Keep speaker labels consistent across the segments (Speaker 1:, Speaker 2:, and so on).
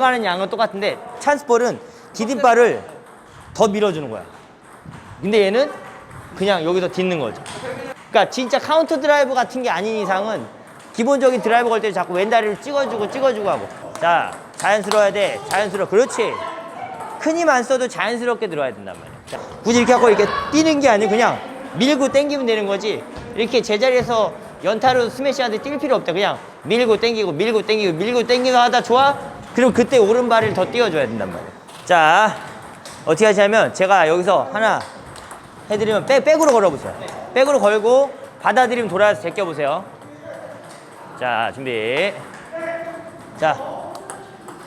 Speaker 1: 가는 양은 똑같은데 찬스볼은 디딤발을 더 밀어주는 거야. 근데 얘는 그냥 여기서 딛는 거죠. 그러니까 진짜 카운터 드라이브 같은 게 아닌 이상은 기본적인 드라이브 걸 때 자꾸 왼다리를 찍어주고 찍어주고 하고. 자 자연스러워야 돼. 자연스러워. 그렇지. 큰 힘 안 써도 자연스럽게 들어야 된단 말이야. 자, 굳이 이렇게 하고 이렇게 뛰는 게 아니고 그냥 밀고 당기면 되는 거지. 이렇게 제자리에서 연타로 스매시하는데 뛸 필요 없다. 그냥 밀고 당기고 밀고 당기고 밀고 당기고 하다 좋아 그럼 그때 오른발을 더 띄워줘야 된단 말이야 자 어떻게 하시냐면 제가 여기서 하나 해드리면 백, 백으로 걸어보세요. 백으로 걸고 받아들이면 돌아서 제껴보세요. 자, 준비. 자,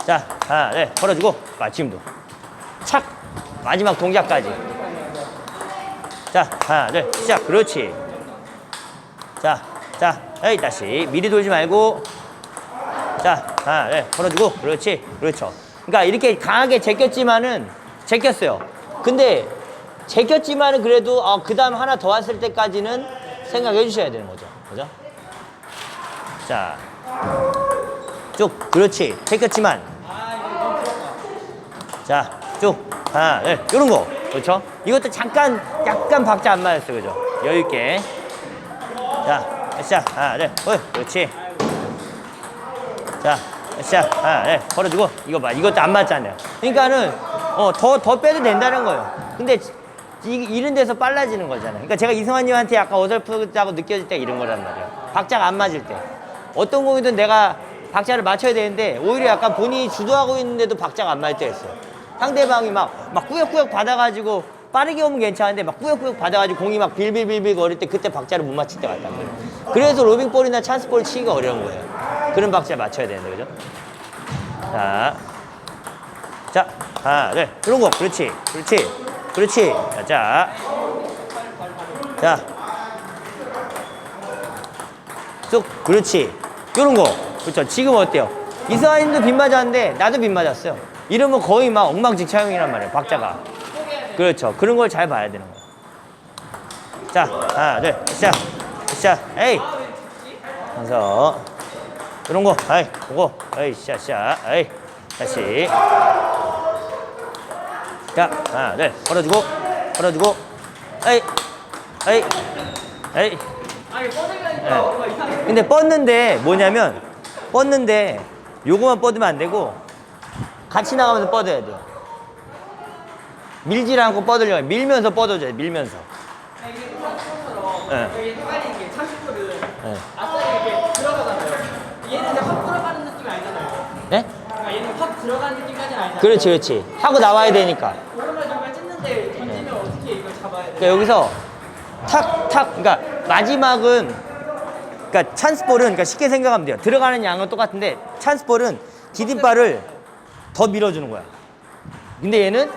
Speaker 1: 자, 하나, 네, 걸어주고 마침도. 착! 마지막 동작까지. 자, 하나, 둘, 시작. 그렇지. 자, 자, 에이, 다시. 미리 돌지 말고. 자, 하나, 네, 걸어주고. 그렇지. 그렇죠. 그러니까 이렇게 강하게 제꼈지만은, 제꼈어요. 근데, 제꼈지만은 그래도, 어, 그 다음 하나 더 왔을 때까지는 생각해 주셔야 되는 거죠. 그죠? 자, 쭉. 그렇지. 제꼈지만. 자, 쭉. 하나, 네, 요런 거. 그렇죠? 이것도 잠깐, 약간 박자 안 맞았어요. 그죠? 여유있게. 자, 시작. 하나, 네, 어, 그렇지. 자, 시작. 하나, 네, 걸어주고. 이거 봐. 이것도 안 맞잖아요. 그러니까는, 어, 더, 더 빼도 된다는 거예요. 근데, 이, 이런 데서 빨라지는 거잖아요. 그러니까 제가 이승환님한테 약간 어설프다고 느껴질 때가 이런 거란 말이에요. 박자가 안 맞을 때. 어떤 공이든 내가 박자를 맞춰야 되는데, 오히려 약간 본인이 주도하고 있는데도 박자가 안 맞을 때가 있어요. 상대방이 막, 막 꾸역꾸역 받아가지고, 빠르게 오면 괜찮은데, 막 꾸역꾸역 받아가지고 공이 막 빌빌빌빌 거릴 때 그때 박자를 못 맞출 때가 있단 말이에요. 그래서 로빙볼이나 찬스볼 치기가 어려운 거예요. 그런 박자 맞춰야 되는데, 그죠? 자, 자, 하나, 둘, 이런 거, 그렇지, 그렇지, 그렇지. 자, 자, 자, 쑥, 그렇지. 이런 거, 그렇죠. 지금 어때요? 이승환님도 빗 맞았는데 나도 빗 맞았어요. 이러면 거의 막 엉망진창이란 말이에요, 박자가. 그렇죠. 그런 걸 잘 봐야 되는 거예요. 자, 하나, 둘, 시작, 시작, 에이. 그래서 이런 거, 아이, 보고, 아이, 샤, 샤, 아이, 다시. 자, 하나, 둘, 걸어주고, 걸어주고, 아이, 아이, 아이. 예. 근데 뻗는데 뭐냐면, 뻗는데 요거만 뻗으면 안 되고, 같이 나가면서 뻗어야 돼요. 밀질 않고 뻗으려고 해요. 밀면서 뻗어줘야 돼, 밀면서. 예.
Speaker 2: 되게 헷갈리는 게 30분은
Speaker 1: 예.
Speaker 2: 앞살이 이렇게 들어가잖아요. 얘는 확 들어가는 느낌이 아니잖아요.
Speaker 1: 네?
Speaker 2: 그러니까 얘는 확 들어가는 느낌까지는 아니잖아요.
Speaker 1: 그렇지, 그렇지. 하고 나와야 되니까.
Speaker 2: 오른발 정말 찢는데 던지면 어떻게 이걸 잡아야 돼요?
Speaker 1: 그러니까 여기서 탁, 탁, 그러니까 마지막은, 그러니까 찬스볼은, 그러니까 쉽게 생각하면 돼요. 들어가는 양은 똑같은데, 찬스볼은 디딤발을 더 밀어주는 거야. 근데 얘는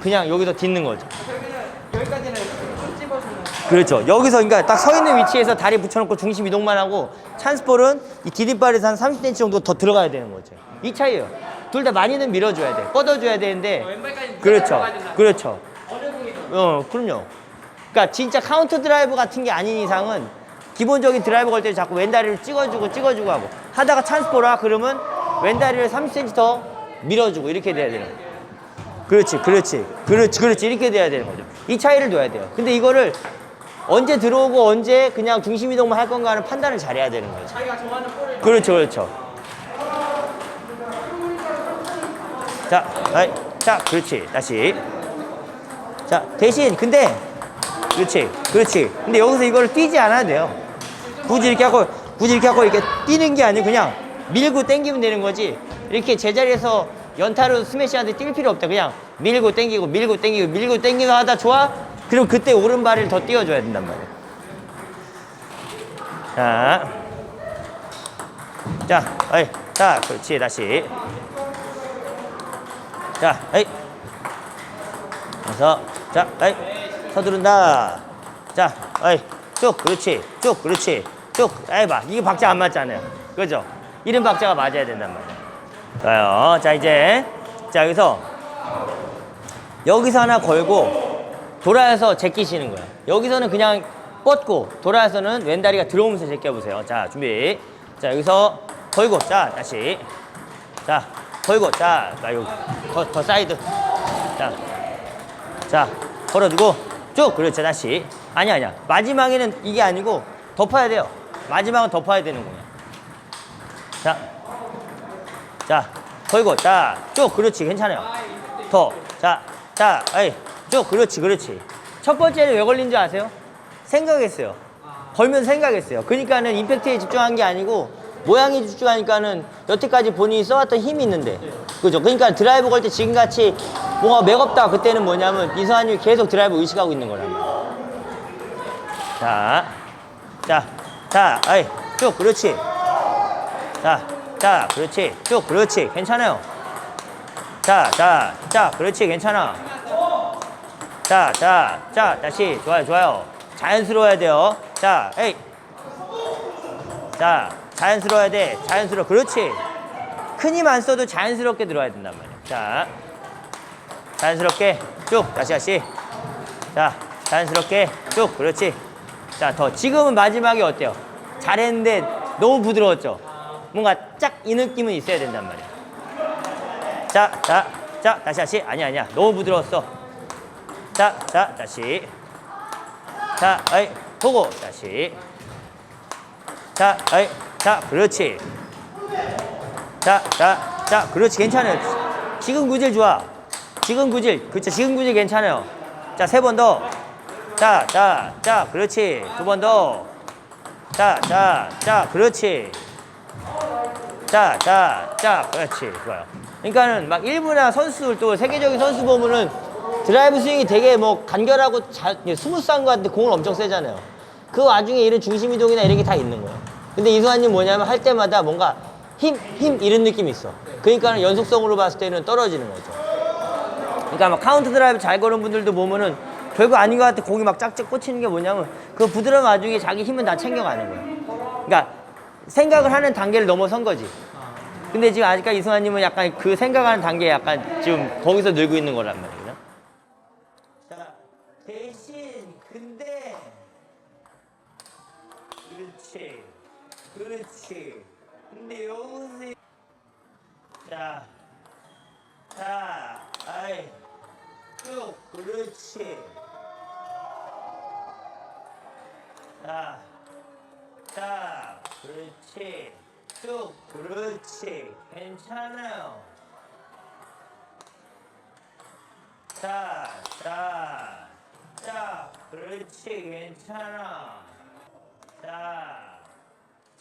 Speaker 1: 그냥 여기서 딛는 거죠.
Speaker 2: 결국에는 여기까지는 손 집어주는
Speaker 1: 그렇죠. 여기서 그러니까 딱 서 있는 위치에서 다리 붙여놓고 중심 이동만 하고 찬스볼은 이 디딤발에서 한 30cm 정도 더 들어가야 되는 거죠. 이 차이예요. 둘 다 많이는 밀어줘야 돼. 뻗어줘야 되는데.
Speaker 2: 왼발까지
Speaker 1: 그렇죠. 그렇죠.
Speaker 2: 어,
Speaker 1: 그럼요. 그러니까 진짜 카운터 드라이브 같은 게 아닌 이상은 기본적인 드라이브 걸 때 자꾸 왼다리를 찍어주고 찍어주고 하고 하다가 찬스볼아 그러면 왼다리를 30cm 더 밀어주고 이렇게 돼야 되는 거예요. 그렇지, 그렇지, 그렇지, 그렇지 이렇게 돼야 되는 거죠. 이 차이를 둬야 돼요. 근데 이거를 언제 들어오고 언제 그냥 중심 이동만 할 건가 하는 판단을 잘해야 되는 거죠.
Speaker 2: 자기가 좋아하는 볼을
Speaker 1: 그렇죠, 그렇죠. 자, 아이, 자, 그렇지. 다시. 자, 대신, 근데, 그렇지, 그렇지. 근데 여기서 이걸 뛰지 않아도 돼요. 굳이 이렇게 하고, 굳이 이렇게 하고 이렇게 뛰는 게 아니고 그냥 밀고 당기면 되는 거지. 이렇게 제자리에서 연타로 스매시하는데 뛸 필요 없다. 그냥 밀고 당기고, 밀고 당기고, 밀고 당기고 하다 좋아? 그럼 그때 오른발을 더 띄워줘야 된단 말이에요. 자. 자, 어이, 자, 그렇지, 다시. 자, 에이. 그래서, 자, 에이. 서두른다. 자, 어이, 쭉, 그렇지, 쭉, 그렇지, 쭉. 에이, 봐. 이게 박자 안 맞잖아요. 그죠? 이런 박자가 맞아야 된단 말이에요. 좋아요. 자, 이제, 자, 여기서, 여기서 하나 걸고, 돌아서 제끼시는 거예요. 여기서는 그냥 뻗고, 돌아서는 왼다리가 들어오면서 제껴보세요. 자, 준비. 자, 여기서 걸고, 자, 다시. 자, 걸고. 자, 자 여기 더, 더 사이드. 자, 자 걸어두고. 쭉! 그렇죠. 다시. 아니야 아니야. 마지막에는 이게 아니고 덮어야 돼요. 마지막은 덮어야 되는 거야 자, 자 걸고. 자 쭉! 그렇지. 괜찮아요. 더. 자, 자, 에이 쭉 그렇지 그렇지 첫 번째는 왜 걸린 줄 아세요? 생각했어요 걸면 생각했어요 그러니까는 임팩트에 집중한 게 아니고 모양에 집중하니까는 여태까지 본인이 써왔던 힘이 있는데 그죠 그러니까 드라이브 걸 때 지금같이 뭔가 맥없다 그때는 뭐냐면 이서한님이 계속 드라이브 의식하고 있는 거란 말이에요 자, 자, 자, 아이, 쭉, 그렇지. 자, 자, 그렇지. 쭉, 그렇지. 괜찮아요. 자, 자, 자, 그렇지. 괜찮아. 자, 자, 자, 다시. 좋아요, 좋아요. 자연스러워야 돼요. 자, 에이. 자, 자연스러워야 돼. 자연스러워. 그렇지. 큰 힘 안 써도 자연스럽게 들어야 된단 말이야. 자, 자연스럽게 쭉, 다시, 다시. 자, 자연스럽게 쭉, 그렇지. 자, 더. 지금은 마지막에 어때요? 잘했는데 너무 부드러웠죠? 뭔가 짝 이 느낌은 있어야 된단 말이야. 자, 자, 자, 다시, 다시. 아니야, 아니야. 너무 부드러웠어. 자, 자, 다시. 자, 아이, 보고, 다시. 자, 아이, 자, 그렇지. 자, 자, 자, 그렇지. 괜찮아요. 지금 구질 좋아. 지금 구질. 그쵸. 지금 구질 괜찮아요. 자, 세 번 더. 자, 자, 자, 그렇지. 두 번 더. 자, 자, 자, 그렇지. 자, 자, 자, 그렇지. 좋아요. 그러니까는 막 일부나 선수들 또 세계적인 선수 보면은 드라이브 스윙이 되게 뭐 간결하고 잘, 예, 스무스한 것 같은데 공은 엄청 세잖아요. 그 와중에 이런 중심 이동이나 이런 게 다 있는 거예요. 근데 이수환님 뭐냐면 할 때마다 뭔가 힘, 힘 이런 느낌이 있어. 그러니까는 연속성으로 봤을 때는 떨어지는 거죠. 그러니까 막 카운트 드라이브 잘 거는 분들도 보면은 별거 아닌 것 같아 공이 막 짝짝 꽂히는 게 뭐냐면 그 부드러운 와중에 자기 힘은 다 챙겨가는 거야. 그러니까 생각을 하는 단계를 넘어선 거지. 근데 지금 아직까지 이승환님은 약간 그 생각하는 단계에 약간 지금 거기서 늘고 있는 거란 말이에요. 자, 자, 아이, 쭉, 그렇지. 자, 자, 그렇지. 쭉, 그렇지. 괜찮아요. 자, 자, 자, 그렇지. 괜찮아. 자,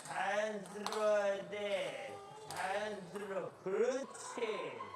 Speaker 1: 자연스러워야 돼. 자연스러워. 그렇지.